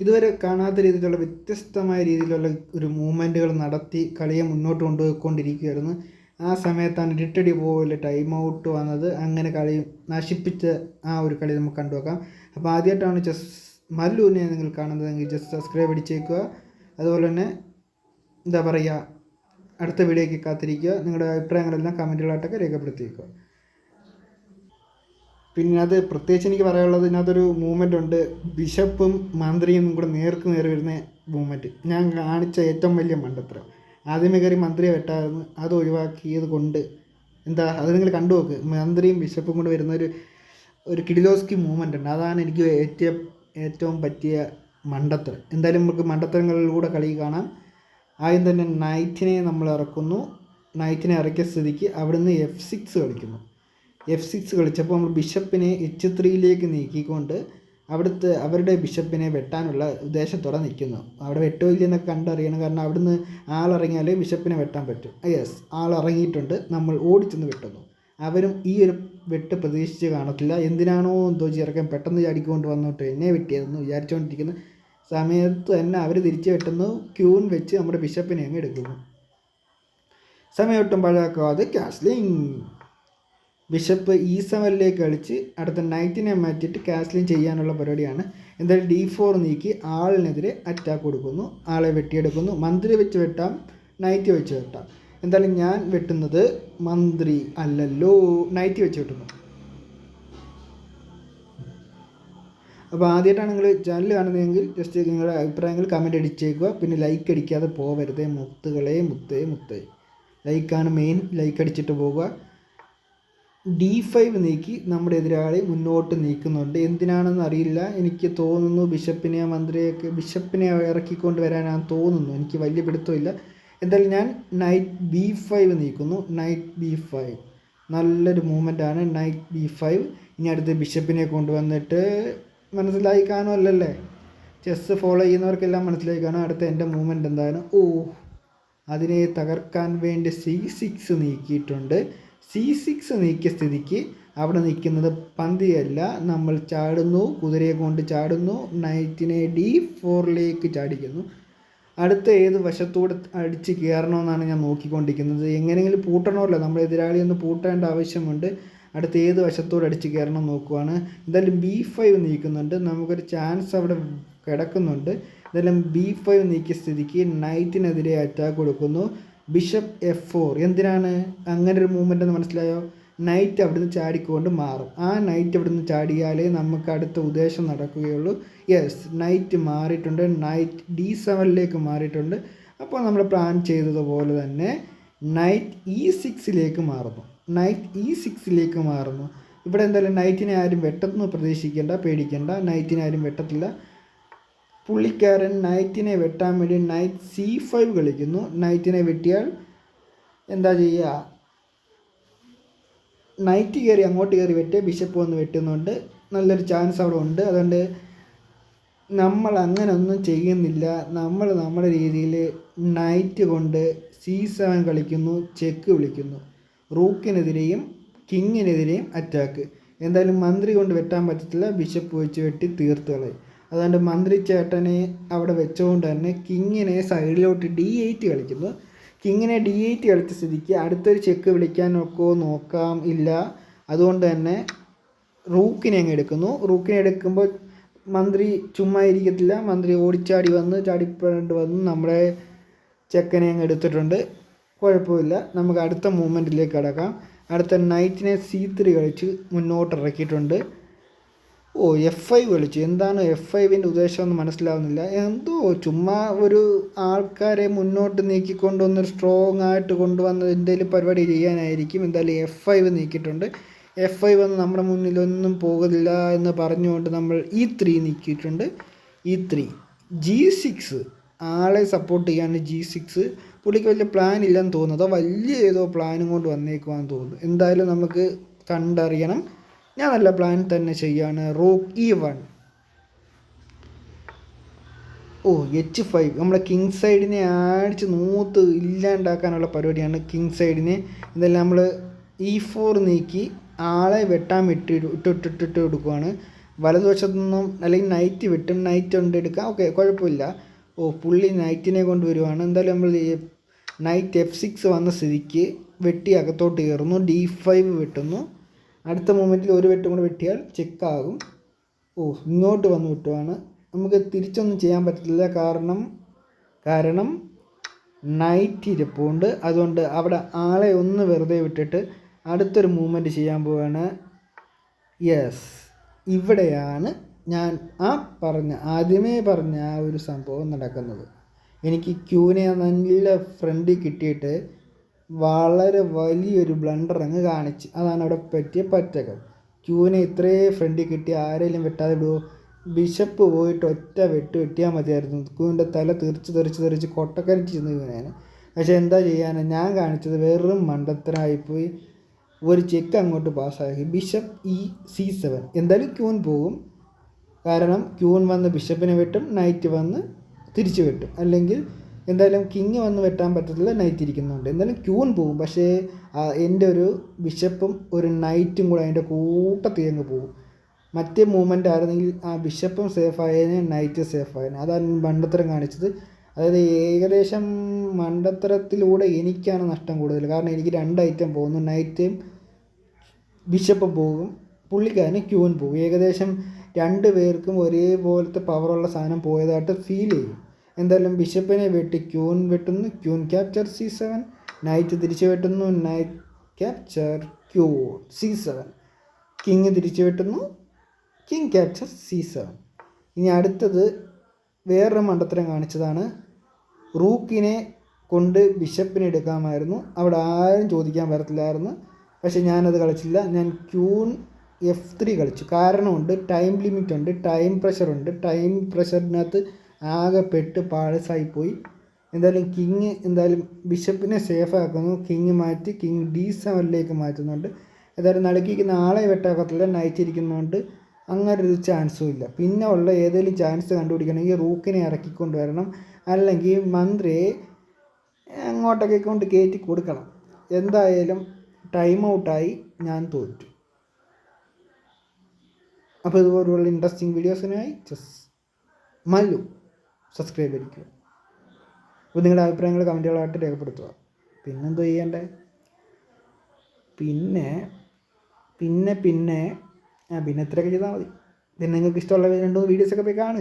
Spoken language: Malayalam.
ഇതുവരെ കാണാത്ത രീതിയിലുള്ള വ്യത്യസ്തമായ രീതിയിലുള്ള ഒരു മൂവ്മെന്റുകൾ നടത്തി കളിയെ മുന്നോട്ട് കൊണ്ടുപോയിക്കൊണ്ടിരിക്കുകയായിരുന്നു. ആ സമയത്താണ് ഇരുട്ടടി പോലെ ടൈം ഔട്ട് വന്നത്. അങ്ങനെ കളി നശിപ്പിച്ച ആ ഒരു കളി നമുക്ക് കണ്ടുവെക്കാം അപ്പോൾ ആദ്യമായിട്ടാണ് ചെസ് മല്ലുവിനെ നിങ്ങൾ കാണുന്നതെങ്കിൽ ജസ്റ്റ് സബ്സ്ക്രൈബ് അടിച്ചേക്കുക. അതുപോലെ തന്നെ എന്താ പറയുക അടുത്ത വീഡിയോയ്ക്ക് കാത്തിരിക്കുക. നിങ്ങളുടെ അഭിപ്രായങ്ങളെല്ലാം കമന്റുകളായിട്ടൊക്കെ രേഖപ്പെടുത്തിയേക്കുക. പിന്നെ അത് പ്രത്യേകിച്ച് എനിക്ക് പറയാനുള്ളത് ഇതിനകത്തൊരു മൂവ്മെന്റ് ഉണ്ട്. ബിഷപ്പും മന്ത്രിയും കൂടെ നേർക്ക് നേരെ വരുന്ന മൂവ്മെന്റ് ഞാൻ കാണിച്ച ഏറ്റവും വലിയ മണ്ടത്തരം. ആദ്യമേ കയറി മന്ത്രിയെ വെട്ടായിരുന്നു. അത് ഒഴിവാക്കിയത് കൊണ്ട് എന്താ അത് നിങ്ങൾ കണ്ടു നോക്ക്. മന്ത്രിയും ബിഷപ്പും കൂടെ വരുന്ന ഒരു ഒരു കിഡിലോസ്കി മൂവ്മെന്റ് ഉണ്ട്. അതാണ് എനിക്ക് ഏറ്റവും ഏറ്റവും പറ്റിയ മണ്ടത്തരം. എന്തായാലും നമുക്ക് മണ്ടത്തരങ്ങളിലൂടെ കളി കാണാം. ആദ്യം തന്നെ നൈറ്റിനെ നമ്മൾ ഇറക്കുന്നു. നൈറ്റിനെ ഇറക്കിയ സ്ഥിതിക്ക് അവിടുന്ന് എഫ് സിക്സ് കളിക്കുന്നു. എഫ് സിക്സ് കളിച്ചപ്പോൾ നമ്മൾ ബിഷപ്പിനെ എച്ച് ത്രീയിലേക്ക് നീക്കിക്കൊണ്ട് അവിടുത്തെ അവരുടെ ബിഷപ്പിനെ വെട്ടാനുള്ള ഉദ്ദേശത്തോടെ നിൽക്കുന്നു. അവിടെ വെട്ടോ ഇല്ലെന്നൊക്കെ കണ്ടറിയണം. കാരണം അവിടുന്ന് ആളിറങ്ങിയാലേ ബിഷപ്പിനെ വെട്ടാൻ പറ്റും. യെസ് ആളിറങ്ങിയിട്ടുണ്ട്. നമ്മൾ ഓടിച്ചെന്ന് വെട്ടുന്നു. അവരും ഈ ഒരു വെട്ട് പ്രതീക്ഷിച്ച് കാണത്തില്ല. എന്തിനാണോ എന്തോ ചെറുക്കൻ പെട്ടെന്ന് ചാടിക്കൊണ്ട് വന്നിട്ട് എന്നെ വെട്ടിയതെന്ന് വിചാരിച്ചുകൊണ്ടിരിക്കുന്ന സമയത്ത് തന്നെ അവർ തിരിച്ച് വെട്ടുന്നു. ക്യൂൺ വെച്ച് നമ്മുടെ ബിഷപ്പിനെ അങ്ങ് എടുക്കുന്നു. സമയം ഒട്ടും പഴക്കാതെ കാസ്ലിംഗ് ബിഷപ്പ് ഈ സെവനിലേക്ക് കളിച്ച് അടുത്ത നൈറ്റിനെ മാറ്റിയിട്ട് കാസ്ലിംഗ് ചെയ്യാനുള്ള പരിപാടിയാണ്. എന്തായാലും ഡി ഫോർ നീക്കി ആളിനെതിരെ അറ്റാക്ക് കൊടുക്കുന്നു. ആളെ വെട്ടിയെടുക്കുന്നു. മന്ത്രി വെച്ച് വെട്ടാം നൈറ്റി വെച്ച് വെട്ടാം. എന്തായാലും ഞാൻ വെട്ടുന്നത് മന്ത്രി അല്ലല്ലോ നൈറ്റി വെച്ച് വെട്ടുന്നു. അപ്പോൾ ആദ്യമായിട്ടാണ് നിങ്ങൾ ചാനൽ കാണുന്നതെങ്കിൽ ജസ്റ്റ് നിങ്ങളുടെ അഭിപ്രായങ്ങൾ കമന്റ് അടിച്ചേക്കുക. പിന്നെ ലൈക്ക് അടിക്കാതെ പോവരുത് മുത്തുകളെ മുത്തേ മുത്തേ. ലൈക്കാണ് മെയിൻ ലൈക്ക് അടിച്ചിട്ട് പോവുക. ഡി ഫൈവ് നീക്കി നമ്മുടെ എതിരാളി മുന്നോട്ട് നീക്കുന്നുണ്ട്. എന്തിനാണെന്ന് അറിയില്ല. എനിക്ക് തോന്നുന്നു ബിഷപ്പിനെ മന്ത്രിയൊക്കെ ബിഷപ്പിനെ ഇറക്കിക്കൊണ്ട് വരാനാണ് തോന്നുന്നു. എനിക്ക് വലിയ പിടുത്തമില്ല. എന്തായാലും ഞാൻ നൈറ്റ് ബി ഫൈവ് നീക്കുന്നു. Knight B five. നല്ലൊരു മൂവ്മെന്റാണ് നൈറ്റ് ബി ഫൈവ്. ഇനി അടുത്ത് ബിഷപ്പിനെ കൊണ്ടുവന്നിട്ട് മനസ്സിലായി കാണുമല്ലേ ചെസ്സ് ഫോളോ ചെയ്യുന്നവർക്കെല്ലാം മനസ്സിലായി കാണും. അടുത്ത എന്റെ മൂവ്മെന്റ് എന്താണ്? ഓ അതിനെ തകർക്കാൻ വേണ്ടി സി സിക്സ് നീക്കിയിട്ടുണ്ട്. സി സിക്സ് നീക്കിയ സ്ഥിതിക്ക് അവിടെ നിൽക്കുന്നത് പന്തിയല്ല. നമ്മൾ ചാടുന്നു കുതിരയെ കൊണ്ട് ചാടുന്നു നൈറ്റിനെ ഡി ഫോറിലേക്ക് ചാടിക്കുന്നു. അടുത്ത ഏത് വശത്തൂടെ അടിച്ച് കയറണമെന്നാണ് ഞാൻ നോക്കിക്കൊണ്ടിരിക്കുന്നത്. എങ്ങനെയെങ്കിലും പൂട്ടണമല്ലോ നമ്മൾ എതിരാളി ഒന്ന് പൂട്ടേണ്ട ആവശ്യമുണ്ട്. അടുത്ത ഏത് വശത്തൂടെ അടിച്ച് കയറണം നോക്കുവാണ്. എന്തായാലും ബി ഫൈവ് നീക്കുന്നുണ്ട്. നമുക്കൊരു ചാൻസ് അവിടെ കിടക്കുന്നുണ്ട്. എന്തായാലും ബി ഫൈവ് നീക്കിയ സ്ഥിതിക്ക് നൈറ്റിനെതിരെ അറ്റാക്ക് കൊടുക്കുന്നു. Bishop F four. എന്തിനാണ്? അങ്ങനെ ഒരു മൂവ്മെന്റ് എന്ന് മനസ്സിലായോ? നൈറ്റ് അവിടുന്ന് ചാടിക്കൊണ്ട് മാറും. ആ നൈറ്റ് അവിടുന്ന് ചാടിയാലേ നമുക്ക് അടുത്ത ഉദ്ദേശം നടക്കുകയുള്ളൂ. യെസ് നൈറ്റ് മാറിയിട്ടുണ്ട്. നൈറ്റ് ഡി സെവനിലേക്ക് മാറിയിട്ടുണ്ട്. അപ്പോൾ നമ്മൾ പ്ലാൻ ചെയ്തതുപോലെ തന്നെ നൈറ്റ് ഇ സിക്സിലേക്ക് മാറുന്നു. നൈറ്റ് ഇ സിക്സിലേക്ക് മാറുന്നു. ഇവിടെ എന്തായാലും നൈറ്റിനെ ആരും വെട്ടത്തുനിന്ന് പ്രതീക്ഷിക്കേണ്ട പേടിക്കേണ്ട. നൈറ്റിനെ ആരും വെട്ടത്തില്ല. പുള്ളിക്കാരൻ നൈറ്റിനെ വെട്ടാൻ വേണ്ടി നൈറ്റ് സി ഫൈവ് കളിക്കുന്നു. നൈറ്റിനെ വെട്ടിയാൽ എന്താ ചെയ്യുക? നൈറ്റ് കയറി അങ്ങോട്ട് കയറി വെട്ടി ബിഷപ്പ് വന്ന് വെട്ടുന്നുണ്ട്. നല്ലൊരു ചാൻസ് അവിടെ ഉണ്ട്. അതുകൊണ്ട് നമ്മൾ അങ്ങനെ ഒന്നും ചെയ്യുന്നില്ല. നമ്മൾ നമ്മുടെ രീതിയിൽ നൈറ്റ് കൊണ്ട് സി സെവൻ കളിക്കുന്നു ചെക്ക് വിളിക്കുന്നു. റൂക്കിനെതിരെയും കിങ്ങിനെതിരെയും അറ്റാക്ക് എന്തായാലും മന്ത്രി കൊണ്ട് വെട്ടാൻ പറ്റത്തില്ല. ബിഷപ്പ് വെച്ച് വെട്ടി തീർത്ത് കളയും. അതുകൊണ്ട് മന്ത്രി ചേട്ടനെ അവിടെ വെച്ചുകൊണ്ട് തന്നെ കിങ്ങിനെ സൈഡിലോട്ട് ഡി എയ്റ്റ് കളിക്കുന്നു. കിങ്ങിനെ ഡി എയ്റ്റ് കളിച്ച സ്ഥിതിക്ക് അടുത്തൊരു ചെക്ക് വിളിക്കാനൊക്കെ നോക്കാം ഇല്ല. അതുകൊണ്ട് തന്നെ റൂക്കിനെ അങ്ങ് എടുക്കുന്നു. റൂക്കിനെ എടുക്കുമ്പോൾ മന്ത്രി ചുമ്മാ ഇരിക്കത്തില്ല. മന്ത്രി ഓടിച്ചാടി വന്ന് ചാടിപ്പണ്ട് വന്ന് നമ്മുടെ ചെക്കനെ അങ്ങ് എടുത്തിട്ടുണ്ട്. കുഴപ്പമില്ല. നമുക്ക് അടുത്ത മൂവ്മെന്റിലേക്ക് കടക്കാം. അടുത്ത നൈറ്റിനെ സി കളിച്ച് മുന്നോട്ട് ഇറക്കിയിട്ടുണ്ട് ഓ എഫ് ഫൈവ് കളിച്ചു എന്താണ് എഫ് ഫൈവിന്റെ ഉദ്ദേശം എന്ന് മനസ്സിലാവുന്നില്ല. എന്തോ ചുമ്മാ ഒരു ആൾക്കാരെ മുന്നോട്ട് നീക്കിക്കൊണ്ടുവന്ന് സ്ട്രോങ് ആയിട്ട് കൊണ്ടുവന്ന് എന്തെങ്കിലും പരിപാടി ചെയ്യാനായിരിക്കും എന്തായാലും എഫ് ഫൈവ് നീക്കിയിട്ടുണ്ട്. എഫ് ഫൈവ് വന്ന് നമ്മുടെ മുന്നിലൊന്നും പോകുന്നില്ല എന്ന് പറഞ്ഞുകൊണ്ട് നമ്മൾ ഇ ത്രീ നീക്കിയിട്ടുണ്ട്. ഇ ത്രീ ജി സിക്സ് ആളെ സപ്പോർട്ട് ചെയ്യാണ് ജി സിക്സ് പുള്ളിക്ക് വലിയ പ്ലാൻ ഇല്ലെന്ന് തോന്നുന്നു. അതോ വലിയ ഏതോ പ്ലാനും കൊണ്ട് വന്നേക്കുവാന്ന് തോന്നുന്നു. എന്തായാലും നമുക്ക് കണ്ടറിയണം. ഞാൻ നല്ല പ്ലാൻ തന്നെ ചെയ്യാണ്. Rook E one oh H five നമ്മളെ കിങ് സൈഡിനെ അടിച്ച് നൂത്ത് ഇല്ലാണ്ടാക്കാനുള്ള പരിപാടിയാണ് കിങ് സൈഡിനെ ഇതെല്ലാം നമ്മൾ ഇ ഫോർ നീക്കി ആളെ വെട്ടാൻ വിട്ടി ഇട്ടിട്ടിട്ട് കൊടുക്കുവാണ്. വലതുവശത്തു നിന്നും അല്ലെങ്കിൽ നൈറ്റ് വിട്ടും നൈറ്റ് കൊണ്ട് എടുക്കാം. ഓക്കെ കുഴപ്പമില്ല. ഓ പുള്ളി നൈറ്റിനെ കൊണ്ട് വരുവാണ്. എന്തായാലും നമ്മൾ നൈറ്റ് എഫ് സിക്സ് വന്ന സ്ഥിതിക്ക് വെട്ടി അകത്തോട്ട് കയറുന്നു. ഡി ഫൈവ് വെട്ടുന്നു. അടുത്ത മൂമെന്റിൽ ഒരു വെട്ടും കൂടെ വെട്ടിയാൽ ചെക്കാകും ഓ ഇങ്ങോട്ട് വന്ന് വിട്ടുവാണ്. നമുക്ക് തിരിച്ചൊന്നും ചെയ്യാൻ പറ്റില്ല കാരണം കാരണം നൈറ്റ് ഇരിപ്പുണ്ട്. അതുകൊണ്ട് അവിടെ ആളെ ഒന്ന് വെറുതെ വിട്ടിട്ട് അടുത്തൊരു മൂവ്മെന്റ് ചെയ്യാൻ പോവാണ്. യെസ് ഇവിടെയാണ് ഞാൻ ആ പറഞ്ഞ ആദ്യമേ പറഞ്ഞ ആ ഒരു സംഭവം നടക്കുന്നത്. എനിക്ക് ക്യൂനെ നല്ല ഫ്രണ്ടിൽ കിട്ടിയിട്ട് വളരെ വലിയൊരു ബ്ലണ്ടർ അങ്ങ് കാണിച്ച്. അതാണ് അവിടെ പറ്റിയ പറ്റകൾ ക്യൂവിനെ ഇത്രയും ഫ്രണ്ടിൽ കിട്ടി ആരെങ്കിലും വെട്ടാതെ വിടുമോ ബിഷപ്പ് പോയിട്ട് ഒറ്റ വെട്ട് വെട്ടിയാൽ മതിയായിരുന്നു. ക്യൂവിന്റെ തല തെറിച്ച് തെറിച്ച് തെറിച്ച് കൊട്ടക്കരിച്ച് ചെന്ന് വീണേനെ പക്ഷെ എന്താ ചെയ്യാൻ ഞാൻ കാണിച്ചത് വെറും മണ്ടത്തരായിപ്പോയി ഒരു ചെക്ക് അങ്ങോട്ട് പാസ്സാക്കി ബിഷപ്പ് ഇ സി സെവൻ എന്തായാലും ക്യൂൻ പോകും. കാരണം ക്യൂൻ വന്ന് ബിഷപ്പിനെ വെട്ടും നൈറ്റ് വന്ന് തിരിച്ചു വെട്ടും. അല്ലെങ്കിൽ എന്തായാലും കിങ് വന്ന് വെട്ടാൻ പറ്റത്തില്ല നൈറ്റ് ഇരിക്കുന്നുണ്ട്. എന്തായാലും ക്യൂൻ പോകും പക്ഷേ എന്റെ ഒരു ബിഷപ്പും ഒരു നൈറ്റും കൂടെ അതിന്റെ കൂട്ടത്തിൽ അങ്ങ് പോകും മറ്റേ മൂവ്മെന്റ് ആയിരുന്നെങ്കിൽ ആ ബിഷപ്പും സേഫ് ആയതിന് നൈറ്റ് സേഫ് ആയതിന് അതാണ് മണ്ടത്തരം കാണിച്ചത്. അതായത് ഏകദേശം മണ്ടത്തരത്തിലൂടെ എനിക്കാണ് നഷ്ടം കൂടുതൽ. കാരണം എനിക്ക് രണ്ട് ഐറ്റം പോകുന്നു. നൈറ്റും ബിഷപ്പ് പോകും. പുള്ളിക്കാരന് ക്യൂൻ പോകും ഏകദേശം രണ്ട് പേർക്കും ഒരേപോലത്തെ പവറുള്ള സാധനം പോയതായിട്ട് ഫീൽ ചെയ്യും. എന്തായാലും ബിഷപ്പിനെ വെട്ടി queen വെട്ടുന്നു. Queen capture C seven. Knight തിരിച്ചു വെട്ടുന്നു. Knight capture queen C seven. King തിരിച്ചു വെട്ടുന്നു. King capture C seven. ഇനി അടുത്തത് വേറൊരു മണ്ടത്തരം കാണിച്ചതാണ്. റൂക്കിനെ കൊണ്ട് ബിഷപ്പിനെ എടുക്കാമായിരുന്നു. അവിടെ ആരും ചോദിക്കാൻ വരത്തില്ലായിരുന്നു. പക്ഷേ ഞാനത് കളിച്ചില്ല. ഞാൻ ക്യൂൺ എഫ് ത്രീ കളിച്ചു. കാരണമുണ്ട് ടൈം ലിമിറ്റ് ഉണ്ട് ടൈം പ്രഷറുണ്ട്. ടൈം പ്രഷറിനകത്ത് ആകെ പെട്ട് പാഴസായിപ്പോയി. എന്തായാലും കിങ് എന്തായാലും ബിഷപ്പിനെ സേഫ് ആക്കുന്നു. കിങ് മാറ്റി കിങ് ഡി സെവനിലേക്ക് മാറ്റുന്നുണ്ട്. എന്തായാലും നടുക്കിക്കുന്ന ആളെ വെട്ടാക്കത്തില്ല നയിച്ച് ഇരിക്കുന്നതുകൊണ്ട് അങ്ങനെ ഒരു ചാൻസും ഇല്ല. പിന്നെ ഉള്ള ഏതെങ്കിലും ചാൻസ് കണ്ടുപിടിക്കണമെങ്കിൽ റൂക്കിനെ ഇറക്കിക്കൊണ്ട് വരണം. അല്ലെങ്കിൽ മന്ത്രിയെ അങ്ങോട്ടൊക്കെ കൊണ്ട് കയറ്റി കൊടുക്കണം. എന്തായാലും ടൈം ഔട്ടായി ഞാൻ തോറ്റു. അപ്പോൾ ഇതുപോലുള്ള ഇൻട്രസ്റ്റിംഗ് വീഡിയോസിനായി ചെസ് മല്ലു. സബ്സ്ക്രൈബ് ചെയ്യുക അപ്പോൾ നിങ്ങളുടെ അഭിപ്രായങ്ങൾ കമന്റുകളായിട്ട് രേഖപ്പെടുത്തുക. പിന്നെന്തോ ചെയ്യണ്ടേ? പിന്നെ പിന്നെ പിന്നെ ആ പിന്നെ ഇത്രയൊക്കെ ചെയ്താൽ മതി. പിന്നെ നിങ്ങൾക്ക് ഇഷ്ടമുള്ള രണ്ട് മൂന്ന് വീഡിയോസൊക്കെ പോയി കാണ്